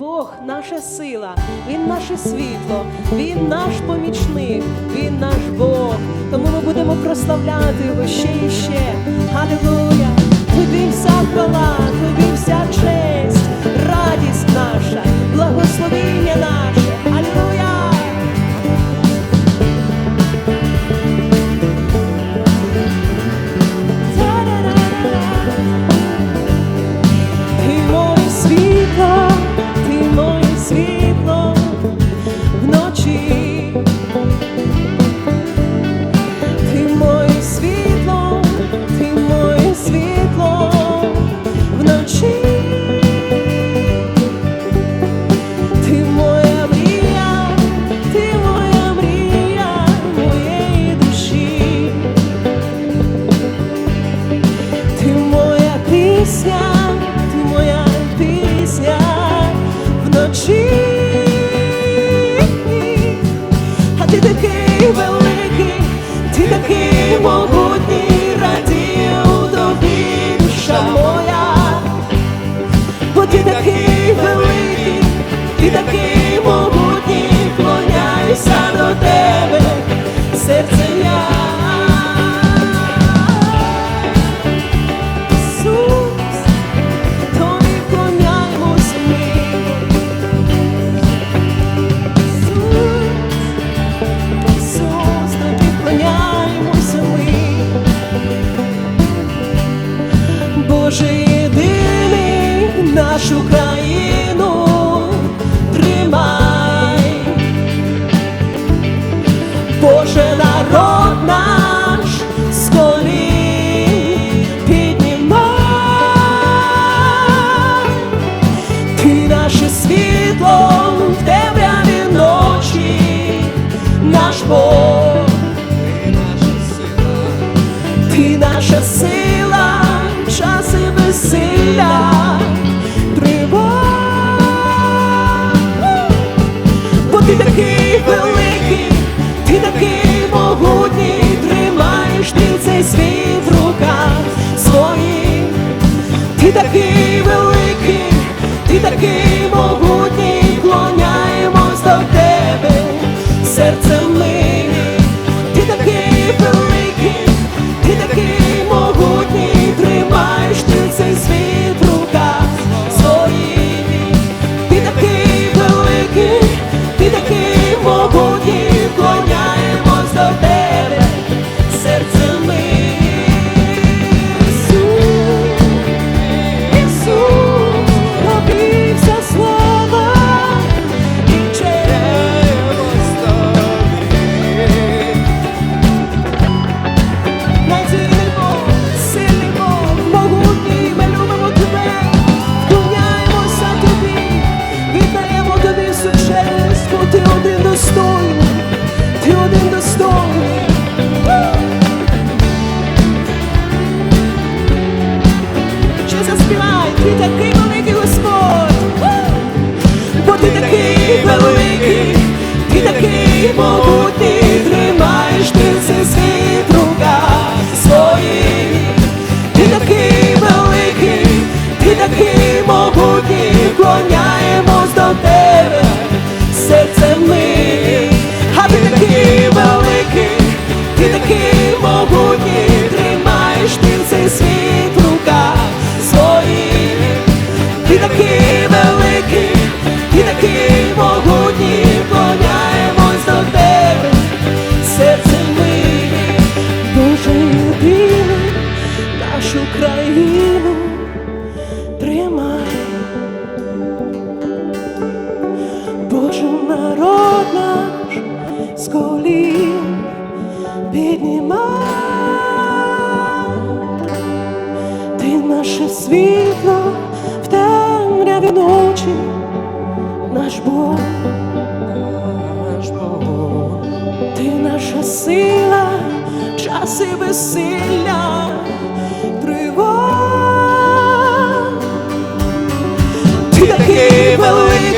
Бог наша сила, Він наше світло, Він наш помічник, Він наш Бог. Тому ми будемо прославляти його ще і ще. Аллилуйя! пісня, ти моя пісня вночі, а ти такий великий, ти такий мого. Боже єдиний нашу країну тримай, Боже народ наш з піднімай, ти наше світло в темряві ночі, наш Бог, наша сила, ти наша сила. y te 多。з колін піднімав. Ти наше світло в темряві ночі, наш Бог, наш Бог, ти наша сила, час і безсилля тривог. Ти такий великий